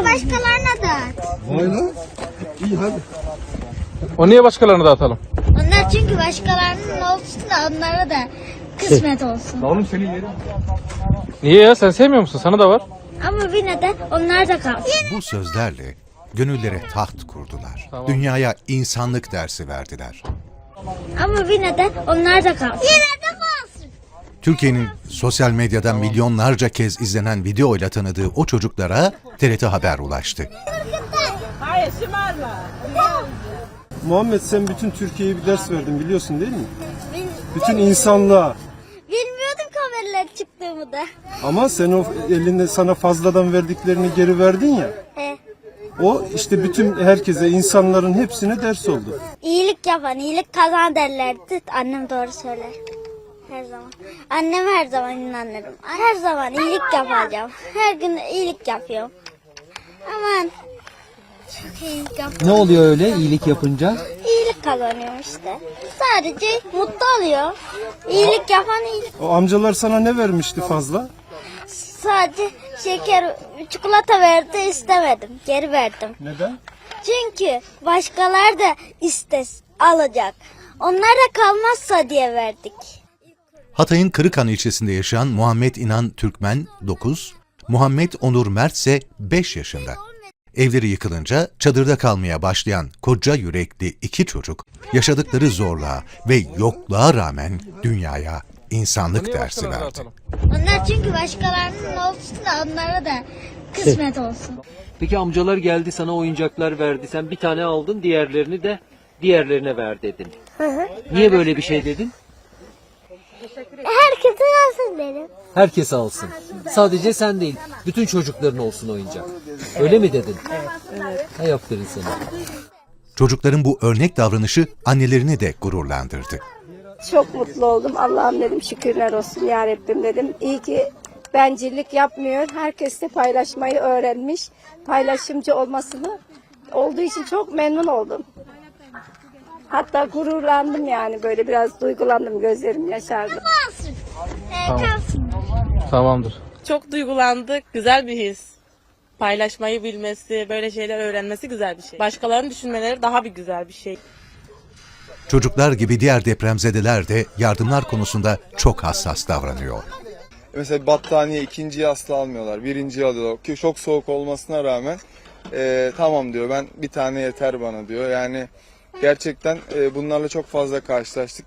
de başkalarına dağıt. Vay lan. İyi hadi. O niye başkalarına dağıtalım? Onlar çünkü başkalarının olsun da onlara da kısmet olsun. Oğlum senin yerin. Niye ya sen sevmiyor musun? Sana da var. Ama yine de onlar da kalsın. Bu sözlerle gönüllere taht kurdular. Tamam. Dünyaya insanlık dersi verdiler. Ama yine de onlar da kalsın. Yine de. Türkiye'nin sosyal medyada milyonlarca kez izlenen videoyla tanıdığı o çocuklara TRT Haber ulaştı. Muhammed sen bütün Türkiye'ye bir ders verdin biliyorsun değil mi? Bütün insanlığa. Bilmiyordum haberler çıktığımı da. Ama sen o elinde sana fazladan verdiklerini geri verdin ya. He. O işte bütün herkese, insanların hepsine ders oldu. İyilik yapan iyilik kazan derlerdi. Annem doğru söyler. Her zaman. Annem her zaman inanırım. Her zaman iyilik yapacağım. Her gün iyilik yapıyorum. Aman. Çok iyilik yap. Ne oluyor öyle iyilik yapınca? İyilik kazanıyorum işte. Sadece mutlu oluyor. İyilik yapan iyilik. O amcalar sana ne vermişti fazla? Sadece şeker, çikolata verdi istemedim. Geri verdim. Neden? Çünkü başkalar da istes alacak. Onlar da kalmazsa diye verdik. Hatay'ın Kırıkhan ilçesinde yaşayan Muhammed İnan Türkmen 9, Muhammed Onur Mert ise 5 yaşında. Evleri yıkılınca çadırda kalmaya başlayan koca yürekli iki çocuk yaşadıkları zorluğa ve yokluğa rağmen dünyaya insanlık dersi verdi. Onlar çünkü başkalarının olsun da onlara da kısmet olsun. Peki amcalar geldi sana oyuncaklar verdi. Sen bir tane aldın diğerlerini de diğerlerine ver dedin. Niye böyle bir şey dedin? Dedim. Herkes alsın. Sadece sen değil. Bütün çocukların olsun oyuncak. Öyle mi dedin? Evet. Hay aferin sana. Çocukların bu örnek davranışı annelerini de gururlandırdı. Çok mutlu oldum. Allah'ım dedim şükürler olsun ya Rabbim dedim. İyi ki bencillik yapmıyor. Herkes de paylaşmayı öğrenmiş. Paylaşımcı olmasını olduğu için çok memnun oldum. Hatta gururlandım yani böyle biraz duygulandım gözlerim yaşardı. Tamam. kalsın. Tamamdır. Çok duygulandık. Güzel bir his. Paylaşmayı bilmesi, böyle şeyler öğrenmesi güzel bir şey. Başkalarının düşünmeleri daha bir güzel bir şey. Çocuklar gibi diğer depremzedeler de yardımlar konusunda çok hassas davranıyor. Mesela battaniye ikinciyi asla almıyorlar. Birinciyi alıyorlar. Ki çok soğuk olmasına rağmen e, tamam diyor ben bir tane yeter bana diyor. Yani gerçekten e, bunlarla çok fazla karşılaştık.